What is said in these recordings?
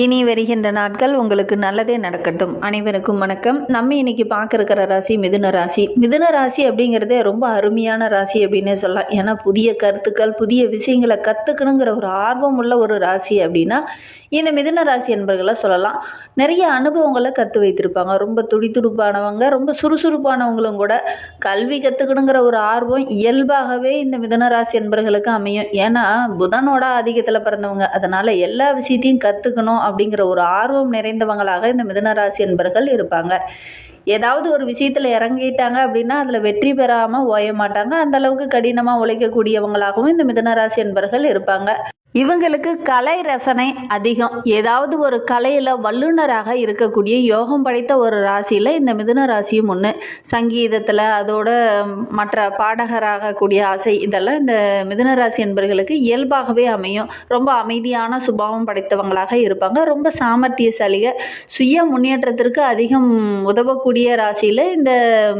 இனி வருகின்ற நாட்கள் உங்களுக்கு நல்லதே நடக்கட்டும். அனைவருக்கும் வணக்கம். நம்ம இன்னைக்கு பார்க்க ராசி மிதுன ராசி. மிதுன ராசி அப்படிங்கிறதே ரொம்ப அருமையான ராசி அப்படின்னே சொல்லலாம். ஏன்னா புதிய கருத்துக்கள் புதிய விஷயங்களை கற்றுக்கணுங்கிற ஒரு ஆர்வம் உள்ள ஒரு ராசி அப்படின்னா இந்த மிதுன ராசி என்பர்களை சொல்லலாம். நிறைய அனுபவங்களை கற்று வைத்திருப்பாங்க. ரொம்ப துடிதுடுப்பானவங்க ரொம்ப சுறுசுறுப்பானவங்களும் கூட கல்வி கற்றுக்கணுங்கிற ஒரு ஆர்வம் இயல்பாகவே இந்த மிதுன ராசி என்பர்களுக்கு அமையும். ஏன்னா புதனோட அதிகத்தில் பிறந்தவங்க. அதனால் எல்லா விஷயத்தையும் கற்றுக்கணும் அப்படிங்கிற ஒரு ஆர்வம் நிறைந்தவங்களாக இந்த மிதனராசி என்பர்கள் இருப்பாங்க. ஏதாவது ஒரு விஷயத்தில் இறங்கிட்டாங்க அப்படின்னா அதில் வெற்றி பெறாமல் ஓய மாட்டாங்க அந்தளவுக்கு கடினமாக உழைக்கக்கூடியவங்களாகவும் இந்த மிதனராசி என்பர்கள் இருப்பாங்க. இவங்களுக்கு கலை ரசனை அதிகம். ஏதாவது ஒரு கலையில் வல்லுநராக இருக்கக்கூடிய யோகம் படைத்த ஒரு ராசியில் இந்த மிதுன ராசியும் ஒன்று சங்கீதத்தில் அதோட மற்ற பாடகராகக்கூடிய ஆசை இதெல்லாம் இந்த மிதுன ராசி என்பவர்களுக்கு இயல்பாகவே அமையும். ரொம்ப அமைதியான சுபாவம் படைத்தவங்களாக இருப்பாங்க. ரொம்ப சாமர்த்தியசாலிக சுய முன்னேற்றத்திற்கு அதிகம் உதவக்கூடிய ராசியில் இந்த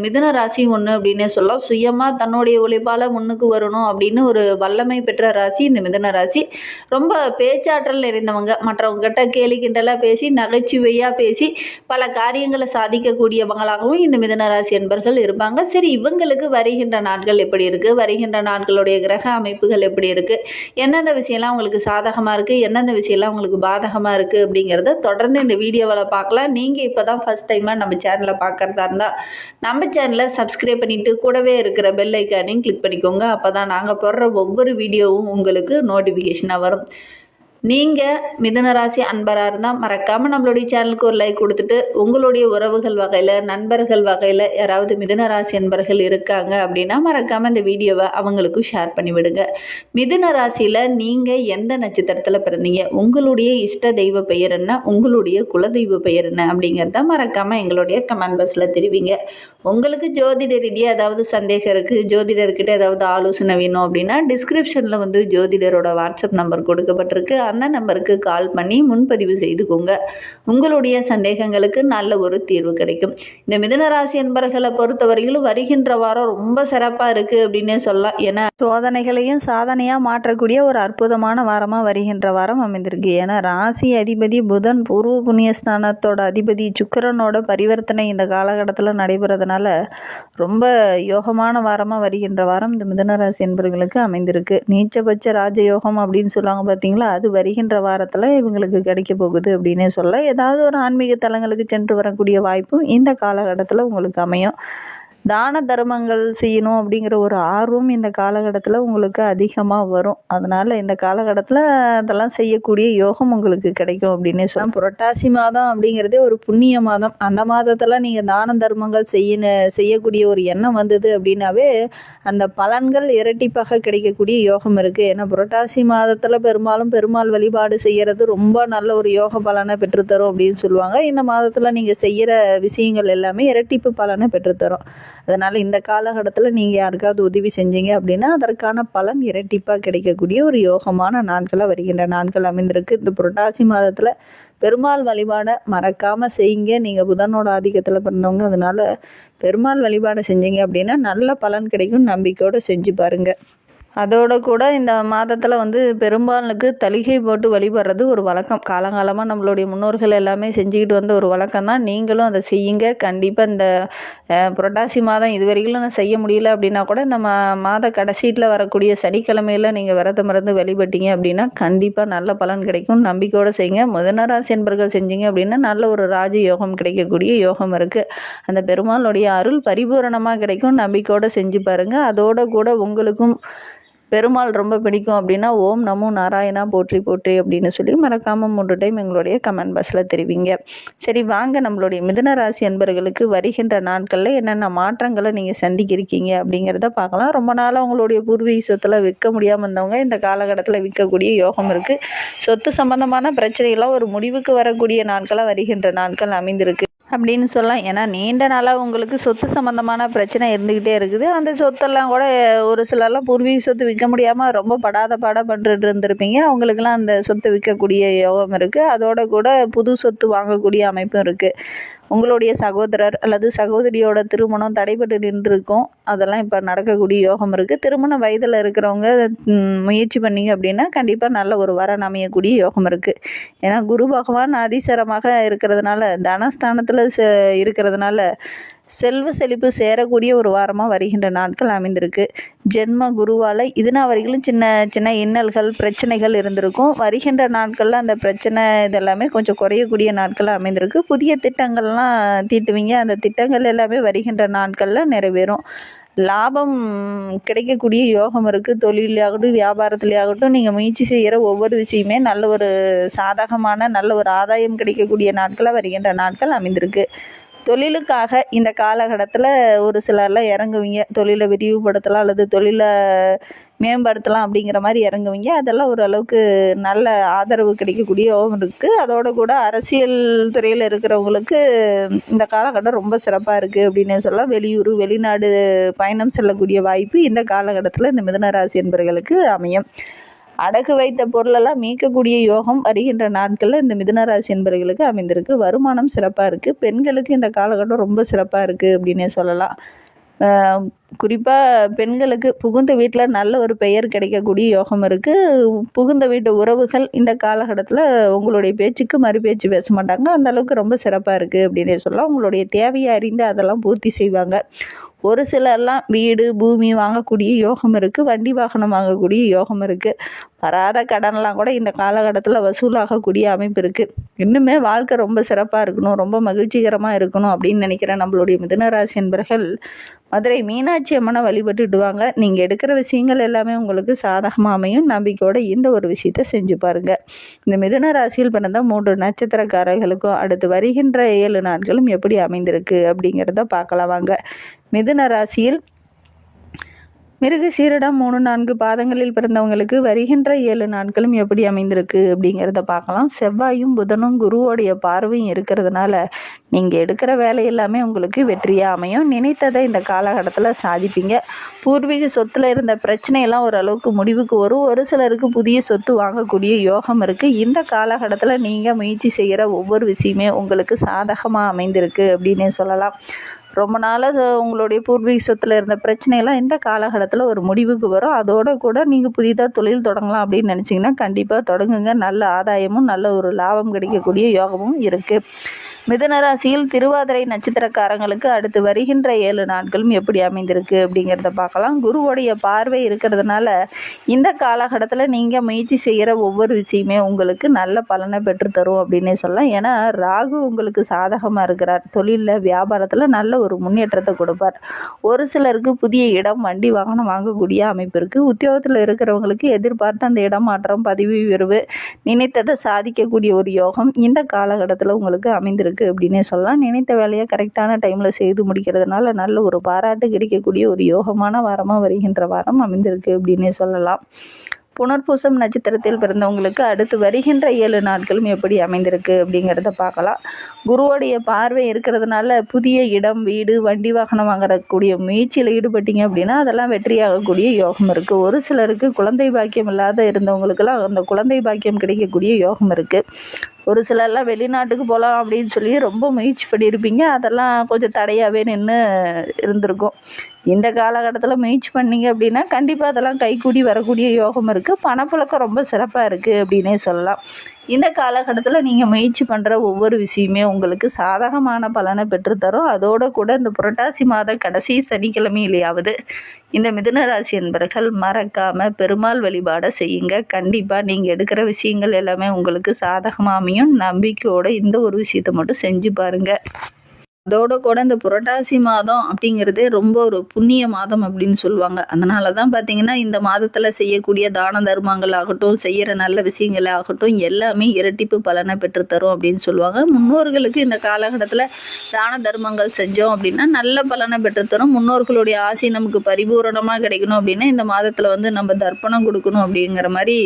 மிதுன ராசி ஒன்று அப்படின்னே சொல்லலாம். சுயமாக தன்னுடைய உழைப்பால் முன்னுக்கு வரணும் அப்படின்னு ஒரு வல்லமை பெற்ற ராசி இந்த மிதுன ராசி. ரொம்ப பேச்சாற்றல் நிறைந்தவங்க மற்றவங்ககிட்ட கேலி கிண்டலாக பேசி நகைச்சுவையாக பேசி பல காரியங்களை சாதிக்கக்கூடியவங்களாகவும் இந்த மிதனராசி என்பர்கள் இருப்பாங்க. சரி இவங்களுக்கு வருகின்ற நாட்கள் எப்படி இருக்குது வருகின்ற நாட்களுடைய கிரக அமைப்புகள் எப்படி இருக்குது எந்தெந்த விஷயம்லாம் உங்களுக்கு சாதகமாக இருக்குது எந்தெந்த விஷயம்லாம் உங்களுக்கு பாதகமாக இருக்குது அப்படிங்கிறத தொடர்ந்து இந்த வீடியோவில் பார்க்கலாம். நீங்கள் இப்போ தான் ஃபஸ்ட் டைமாக நம்ம சேனலை பார்க்குறதா இருந்தால் நம்ம சேனலை சப்ஸ்கிரைப் பண்ணிவிட்டு கூடவே இருக்கிற பெல் ஐக்கானையும் கிளிக் பண்ணிக்கோங்க. அப்போ தான் நாங்கள் போடுற ஒவ்வொரு வீடியோவும் உங்களுக்கு நோட்டிஃபிகேஷன் நோட்டிஃபிகேஷனாக வரும் நீங்கள் மிதுனராசி அன்பராக இருந்தால் மறக்காமல் நம்மளுடைய சேனலுக்கு ஒரு லைக் கொடுத்துட்டு உங்களுடைய உறவுகள் வகையில் நண்பர்கள் வகையில் யாராவது மிதுனராசி அன்பர்கள் இருக்காங்க அப்படின்னா மறக்காமல் இந்த வீடியோவை அவங்களுக்கும் ஷேர் பண்ணிவிடுங்க மிதுன ராசியில் நீங்கள் எந்த நட்சத்திரத்தில் பிறந்தீங்க? உங்களுடைய இஷ்ட தெய்வ பெயர் என்ன? உங்களுடைய குலதெய்வ பெயர் என்ன? அப்படிங்கிறத மறக்காமல் எங்களுடைய கமெண்ட் பாக்ஸில் தெரிவிங்க. உங்களுக்கு ஜோதிட ரீதியாக ஏதாவது சந்தேகம் இருக்குது ஜோதிடர்கிட்ட ஏதாவது ஆலோசனை வேணும் அப்படின்னா டிஸ்கிரிப்ஷனில் வந்து ஜோதிடரோட வாட்ஸ்அப் நம்பர் கொடுக்கப்பட்டிருக்கு. அந்த நம்பருக்கு கால் பண்ணி முன்பதிவு செய்துக்கோங்க. உங்களுடைய சந்தேகங்களுக்கு நல்ல ஒரு தீர்வு கிடைக்கும். இந்த மிதனராசி என்பர்களை பொறுத்தவரையிலும் வருகின்ற வாரம் ரொம்ப சிறப்பாக இருக்குது அப்படின்னே சொல்லலாம். ஏன்னா சோதனைகளையும் சாதனையாக மாற்றக்கூடிய ஒரு அற்புதமான வாரமாக வருகின்ற வாரம் அமைந்திருக்கு. ஏன்னா ராசி அதிபதி புதன் பூர்வ புண்ணியஸ்தானத்தோட அதிபதி சுக்கரனோட பரிவர்த்தனை இந்த காலகட்டத்தில் நடைபெறதுனால ரொம்ப யோகமான வாரமாக வருகின்ற வாரம் இந்த மிதனராசி என்பர்களுக்கு அமைந்திருக்கு. நீச்சபட்ச ராஜயோகம் அப்படின்னு சொல்லுவாங்க பார்த்தீங்களா அது வருகின்ற வாரத்தில் இவங்களுக்கு கிடைக்க போகுது அப்படின்னே சொல்ல ஏதாவது ஒரு ஆன்மீக தலங்களுக்கு சென்று வரக்கூடிய வாய்ப்பும் இந்த காலகட்டத்தில் உங்களுக்கு அமையும். தான தர்மங்கள் செய்யணும் அப்படிங்கிற ஒரு ஆர்வம் இந்த காலகட்டத்தில் உங்களுக்கு அதிகமாக வரும். அதனால் இந்த காலகட்டத்தில் அதெல்லாம் செய்யக்கூடிய யோகம் உங்களுக்கு கிடைக்கும் அப்படின்னே சொல்லலாம் புரட்டாசி மாதம் அப்படிங்கிறதே ஒரு புண்ணிய மாதம். அந்த மாதத்தில் நீங்கள் தான தர்மங்கள் செய்யணும் செய்யக்கூடிய ஒரு எண்ணம் வந்தது அப்படின்னாவே அந்த பலன்கள் இரட்டிப்பாக கிடைக்கக்கூடிய யோகம் இருக்குது ஏன்னா புரட்டாசி மாதத்தில் பெரும்பாலும் பெருமாள் வழிபாடு செய்கிறது ரொம்ப நல்ல ஒரு யோக பலனை பெற்றுத்தரும் அப்படின்னு சொல்லுவாங்க. இந்த மாதத்தில் நீங்கள் செய்கிற விஷயங்கள் எல்லாமே இரட்டிப்பு பலனை பெற்றுத்தரும். அதனால் இந்த காலகட்டத்தில் நீங்கள் யாருக்காவது உதவி செஞ்சீங்க அப்படின்னா அதற்கான பலன் இரட்டிப்பாக கிடைக்கக்கூடிய ஒரு யோகமான நாட்களாக வருகின்ற நாட்கள் அமைந்திருக்கு. இந்த புரட்டாசி மாதத்தில் பெருமாள் வழிபாடை மறக்காமல் செய்யுங்க. நீங்கள் புதனோட ஆதிக்கத்தில் பிறந்தவங்க அதனால் பெருமாள் வழிபாடை செஞ்சீங்க அப்படின்னா நல்ல பலன் கிடைக்கும் நம்பிக்கையோடு செஞ்சு பாருங்கள் அதோடு கூட இந்த மாதத்தில் வந்து பெரும்பாலுக்கு தலிகை போட்டு வழிபடுறது ஒரு வழக்கம். காலங்காலமாக நம்மளுடைய முன்னோர்கள் எல்லாமே செஞ்சுக்கிட்டு வந்த ஒரு வழக்கம் தான். நீங்களும் அதை செய்யுங்க. கண்டிப்பாக இந்த புரட்டாசி மாதம் இது வரைக்கும் நான் செய்ய முடியல அப்படின்னா கூட இந்த மா மாத கடைசீட்டில் வரக்கூடிய சனிக்கிழமையில் நீங்கள் விரதம் இருந்து வழிபட்டீங்க அப்படின்னா கண்டிப்பாக நல்ல பலன் கிடைக்கும். நம்பிக்கையோடு செய்யுங்க. முதனராசி என்பர்கள் செஞ்சீங்க அப்படின்னா நல்ல ஒரு ராஜ யோகம் கிடைக்கக்கூடிய யோகம் இருக்குது அந்த பெருமாளுடைய அருள் பரிபூரணமாக கிடைக்கும். நம்பிக்கையோடு செஞ்சு பாருங்கள் அதோட கூட உங்களுக்கும் பெருமாள் ரொம்ப பிடிக்கும் அப்படின்னா ஓம் நமோ நாராயணா போற்றி போற்றி அப்படின்னு சொல்லி மறக்காமல் மூன்று டைம் எங்களுடைய கமெண்ட் பாக்ஸில் தெரிவிங்க. சரி வாங்க நம்மளுடைய மிதன ராசி அன்பர்களுக்கு வருகின்ற நாட்களில் என்னென்ன மாற்றங்களை நீங்கள் சந்திக்கிருக்கீங்க அப்படிங்கிறத பார்க்கலாம். ரொம்ப நாளாக உங்களுடைய பூர்வீக சொத்தில் விற்க முடியாமல் இருந்தவங்க இந்த காலகட்டத்தில் விற்கக்கூடிய யோகம் இருக்குது சொத்து சம்பந்தமான பிரச்சனைகள்லாம் ஒரு முடிவுக்கு வரக்கூடிய நாட்களாக வருகின்ற நாட்கள் அமைந்திருக்கு. அப்படின்னு சொல்லலாம். ஏன்னா நீண்ட நாளாக உங்களுக்கு சொத்து சம்மந்தமான பிரச்சனை இருந்துக்கிட்டே இருக்குது. அந்த சொத்தெல்லாம் கூட ஒரு சிலர்லாம் பூர்வீக சொத்து விற்க முடியாமல் ரொம்ப படாத பாடப்பட்டுட்டு இருந்திருப்பீங்க. அவங்களுக்கெல்லாம் அந்த சொத்து விற்கக்கூடிய யோகம் இருக்குது அதோட கூட புது சொத்து வாங்கக்கூடிய அமைப்பும் இருக்குது உங்களுடைய சகோதரர் அல்லது சகோதரியோட திருமணம் தடைபட்டு நின்றுருக்கும். அதெல்லாம் இப்போ நடக்கக்கூடிய யோகம் இருக்குது திருமண வயதில் இருக்கிறவங்க முயற்சி பண்ணிங்க அப்படின்னா கண்டிப்பாக நல்ல ஒரு வரன் அமையக்கூடிய யோகம் இருக்குது ஏன்னா குரு பகவான் அதிசரமாக இருக்கிறதுனால தனஸ்தானத்தில் ச இருக்கிறதுனால செல்வ செழிப்பு சேரக்கூடிய ஒரு வாரமாக வருகின்ற நாட்கள் அமைந்திருக்கு. ஜென்ம குருவால் இதுனா வரைக்கும் சின்ன சின்ன இன்னல்கள் பிரச்சனைகள் இருந்திருக்கும். வருகின்ற நாட்களில் அந்த பிரச்சனை இதெல்லாமே கொஞ்சம் குறையக்கூடிய நாட்களாக அமைந்திருக்கு. புதிய திட்டங்கள்லாம் தீட்டுவீங்க. அந்த திட்டங்கள் எல்லாமே வருகின்ற நாட்களில் நிறைவேறும். லாபம் கிடைக்கக்கூடிய யோகம் இருக்குது தொழிலையாகட்டும் வியாபாரத்துலேயாகட்டும் நீங்கள் முயற்சி செய்கிற ஒவ்வொரு விஷயமே நல்ல ஒரு சாதகமான நல்ல ஒரு ஆதாயம் கிடைக்கக்கூடிய நாட்களாக வருகின்ற நாட்கள் அமைந்திருக்கு. தொழிலுக்காக இந்த காலகட்டத்தில் ஒரு சிலர்லாம் இறங்குவீங்க. தொழிலை விரிவுபடுத்தலாம் அல்லது தொழிலை மேம்படுத்தலாம் அப்படிங்கிற மாதிரி இறங்குவீங்க. அதெல்லாம் ஓரளவுக்கு நல்ல ஆதரவு கிடைக்கக்கூடியவும் இருக்குது அதோடு கூட அரசியல் துறையில் இருக்கிறவங்களுக்கு இந்த காலகட்டம் ரொம்ப சிறப்பாக இருக்குது அப்படின்னே சொல்லலாம். வெளியூர் வெளிநாடு பயணம் செல்லக்கூடிய வாய்ப்பு இந்த காலகட்டத்தில் இந்த மிதுன ராசி என்பவர்களுக்கு அமையும். அடகு வைத்த பொருளெல்லாம் மீட்கக்கூடிய யோகம் வருகின்ற நாட்களில் இந்த மிதுனராசி என்பவர்களுக்கு அமைந்திருக்கு. வருமானம் சிறப்பாக இருக்குது பெண்களுக்கு இந்த காலகட்டம் ரொம்ப சிறப்பாக இருக்குது அப்படின்னே சொல்லலாம். குறிப்பாக பெண்களுக்கு புகுந்த வீட்டில் நல்ல ஒரு பெயர் கிடைக்கக்கூடிய யோகம் இருக்குது புகுந்த வீட்டு உறவுகள் இந்த காலகட்டத்தில் உங்களுடைய பேச்சுக்கு மறு பேச்சு பேச மாட்டாங்க. அந்த அளவுக்கு ரொம்ப சிறப்பாக இருக்குது அப்படின்னே சொல்லலாம். உங்களுடைய தேவையை அறிந்து அதெல்லாம் பூர்த்தி செய்வாங்க. ஒரு சிலர்லாம் வீடு பூமி வாங்கக்கூடிய யோகம் இருக்குது வண்டி வாகனம் வாங்கக்கூடிய யோகம் இருக்குது வராத கடன்லாம் கூட இந்த காலகட்டத்தில் வசூலாகக்கூடிய அமைப்பு இருக்குது இன்னுமே வாழ்க்கை ரொம்ப சிறப்பாக இருக்கணும் ரொம்ப மகிழ்ச்சிகரமாக இருக்கணும் அப்படின்னு நினைக்கிற நம்மளுடைய மிதனராசி என்பர்கள் மதுரை மீனாட்சி அம்மனை வழிபட்டுடுவாங்க நீங்கள் எடுக்கிற விஷயங்கள் எல்லாமே உங்களுக்கு சாதகமாக அமையும். நம்பிக்கையோட இந்த ஒரு விஷயத்தை செஞ்சு பாருங்கள் இந்த மிதுன ராசியில் பிறந்த மூன்று நட்சத்திரக்காரர்களுக்கும் அடுத்து வருகின்ற ஏழு நாட்களும் எப்படி அமைந்திருக்கு அப்படிங்கிறத பார்க்கலாம் வாங்க. மிதுன ராசியில் மிருக சீரிடம் மூணு நான்கு பாதங்களில் பிறந்தவங்களுக்கு வருகின்ற ஏழு நாட்களும் எப்படி அமைந்திருக்கு அப்படிங்கிறத பார்க்கலாம். செவ்வாயும் புதனும் குருவோடைய பார்வையும் இருக்கிறதுனால நீங்கள் எடுக்கிற வேலை எல்லாமே உங்களுக்கு வெற்றியாக அமையும். நினைத்ததை இந்த காலகட்டத்தில் சாதிப்பீங்க. பூர்வீக சொத்தில் இருந்த பிரச்சனையெல்லாம் ஓரளவுக்கு முடிவுக்கு வரும். ஒரு சிலருக்கு புதிய சொத்து வாங்கக்கூடிய யோகம் இருக்குது இந்த காலகட்டத்தில் நீங்கள் முயற்சி செய்கிற ஒவ்வொரு விஷயமே உங்களுக்கு சாதகமாக அமைந்திருக்கு அப்படின்னே சொல்லலாம். ரொம்ப நாளாக உங்களுடைய பூர்வீக சொத்தில் இருந்த பிரச்சனையெல்லாம் இந்த காலகட்டத்தில் ஒரு முடிவுக்கு வரும்? அதோட கூட நீங்கள் புதிதாக தொழில் தொடங்கலாம் அப்படின்னு நினச்சிங்கன்னா கண்டிப்பாக தொடங்குங்க. நல்ல ஆதாயமும் நல்ல ஒரு லாபம் கிடைக்கக்கூடிய யோகமும் இருக்குது மிதனராசியில் திருவாதிரை நட்சத்திரக்காரங்களுக்கு அடுத்து வருகின்ற ஏழு நாட்களும் எப்படி அமைந்திருக்கு அப்படிங்கிறத பார்க்கலாம். குருவோடைய பார்வை இருக்கிறதுனால இந்த காலகட்டத்தில் நீங்கள் முயற்சி செய்கிற ஒவ்வொரு விஷயமே உங்களுக்கு நல்ல பலனை பெற்றுத்தரும் அப்படின்னே சொல்லலாம். ஏன்னா ராகு உங்களுக்கு சாதகமாக இருக்கிறார். தொழிலில் வியாபாரத்தில் நல்ல ஒரு முன்னேற்றத்தை கொடுப்பார். ஒரு சிலருக்கு புதிய இடம் வண்டி வாகனம் வாங்கக்கூடிய அமைப்பு இருக்குது உத்தியோகத்தில் இருக்கிறவங்களுக்கு எதிர்பார்த்த அந்த இடம் மாற்றம் பதவி உயர்வு நினைத்ததை சாதிக்கக்கூடிய ஒரு யோகம் இந்த காலகட்டத்தில் உங்களுக்கு அமைந்திருக்கு. இருக்குது அப்படின்னே சொல்லலாம். நினைத்த வேலையை கரெக்டான டைமில் செய்து முடிக்கிறதுனால நல்ல ஒரு பாராட்டு கிடைக்கக்கூடிய ஒரு யோகமான வாரமாக வருகின்ற வாரம் அமைந்திருக்கு அப்படின்னே சொல்லலாம். புனர்பூசம் நட்சத்திரத்தில் பிறந்தவங்களுக்கு அடுத்து வருகின்ற ஏழு நாட்களும் எப்படி அமைந்திருக்கு அப்படிங்கிறத பார்க்கலாம். குருவோடைய பார்வை இருக்கிறதுனால புதிய இடம் வீடு வண்டி வாகனம் வாங்கக்கூடிய முயற்சியில் ஈடுபட்டீங்க அப்படின்னா அதெல்லாம் வெற்றியாகக்கூடிய யோகம் இருக்குது ஒரு சிலருக்கு குழந்தை பாக்கியம் இல்லாத இருந்தவங்களுக்கெல்லாம் அந்த குழந்தை பாக்கியம் கிடைக்கக்கூடிய யோகம் இருக்குது ஒரு சிலர்லாம் வெளிநாட்டுக்கு போகலாம் அப்படின்னு சொல்லி ரொம்ப முயற்சி பண்ணியிருப்பீங்க. அதெல்லாம் கொஞ்சம் தடையாகவே நின்று இருந்திருக்கும். இந்த காலகட்டத்தில் முயற்சி பண்ணீங்க அப்படின்னா கண்டிப்பாக அதெல்லாம் கைகூடி வரக்கூடிய யோகம் இருக்குது பணப்புழக்கம் ரொம்ப சிறப்பாக இருக்குது அப்படின்னே சொல்லலாம். இந்த காலகட்டத்தில் நீங்கள் முயற்சி பண்ணுற ஒவ்வொரு விஷயமே உங்களுக்கு சாதகமான பலனை பெற்றுத்தரும். அதோடு கூட இந்த புரட்டாசி மாத கடைசி சனிக்கிழமையிலேயாவது இந்த மிதுன ராசி என்பர்கள் மறக்காமல் பெருமாள் வழிபாடை செய்யுங்க. கண்டிப்பாக நீங்கள் எடுக்கிற விஷயங்கள் எல்லாமே உங்களுக்கு சாதகமாக அமையும். நம்பிக்கையோடு இந்த ஒரு விஷயத்தை மட்டும் செஞ்சு பாருங்கள் அதோட கூட இந்த புரட்டாசி மாதம் அப்படிங்கிறதே ரொம்ப ஒரு புண்ணிய மாதம் அப்படின்னு சொல்லுவாங்க. அதனால தான் பார்த்தீங்கன்னா இந்த மாதத்தில் செய்யக்கூடிய தான தர்மங்கள் ஆகட்டும் செய்கிற நல்ல விஷயங்கள் ஆகட்டும் எல்லாமே இரட்டிப்பு பலனை பெற்றுத்தரும் அப்படின்னு சொல்லுவாங்க. முன்னோர்களுக்கு இந்த காலகட்டத்தில் தான தர்மங்கள் செஞ்சோம் அப்படின்னா நல்ல பலனை பெற்றுத்தரும். முன்னோர்களுடைய ஆசை நமக்கு பரிபூரணமாக கிடைக்கணும் அப்படின்னா இந்த மாதத்தில் வந்து நம்ம தர்ப்பணம் கொடுக்கணும் அப்படிங்கிற மாதிரி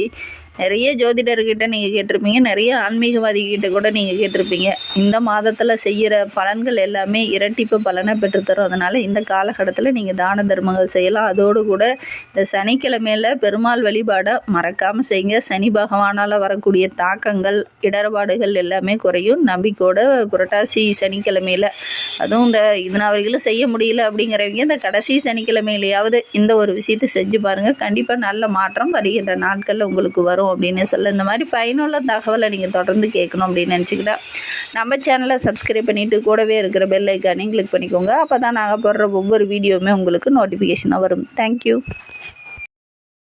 நிறைய ஜோதிடர்கிட்ட நீங்கள் கேட்டிருப்பீங்க நிறைய ஆன்மீகவாதிகிட்ட கூட நீங்கள் கேட்டிருப்பீங்க. இந்த மாதத்தில் செய்கிற பலன்கள் எல்லாமே இரட்டிப்பு பலனை பெற்றுத்தரும். அதனால் இந்த காலகட்டத்தில் நீங்கள் தான தர்மங்கள் செய்யலாம். அதோடு கூட இந்த சனிக்கிழமையில் பெருமாள் வழிபாடை மறக்காமல் செய்யுங்க. சனி பகவானால் வரக்கூடிய தாக்கங்கள் இடர்பாடுகள் எல்லாமே குறையும். நம்பிக்கையோட புரட்டாசி சனிக்கிழமையில் அதுவும் இந்த இதனால் வரைக்கும் செய்ய முடியல அப்படிங்கிறவங்க இந்த கடைசி சனிக்கிழமையிலையாவது இந்த ஒரு விஷயத்தை செஞ்சு பாருங்கள் கண்டிப்பாக நல்ல மாற்றம் வருகின்ற நாட்களில் உங்களுக்கு வரும். வரும் அப்படின்னு சொல்ல இந்த மாதிரி பயனுள்ள தகவலை நீங்கள் தொடர்ந்து கேட்கணும் அப்படின்னு நினச்சிக்கிட்டா நம்ம சேனலை சப்ஸ்கிரைப் பண்ணிவிட்டு கூடவே இருக்கிற பெல் ஐக்கானையும் கிளிக் பண்ணிக்கோங்க. அப்போ தான் நாங்கள் போடுற ஒவ்வொரு வீடியோவுமே உங்களுக்கு நோட்டிஃபிகேஷனாக வரும். தேங்க்யூ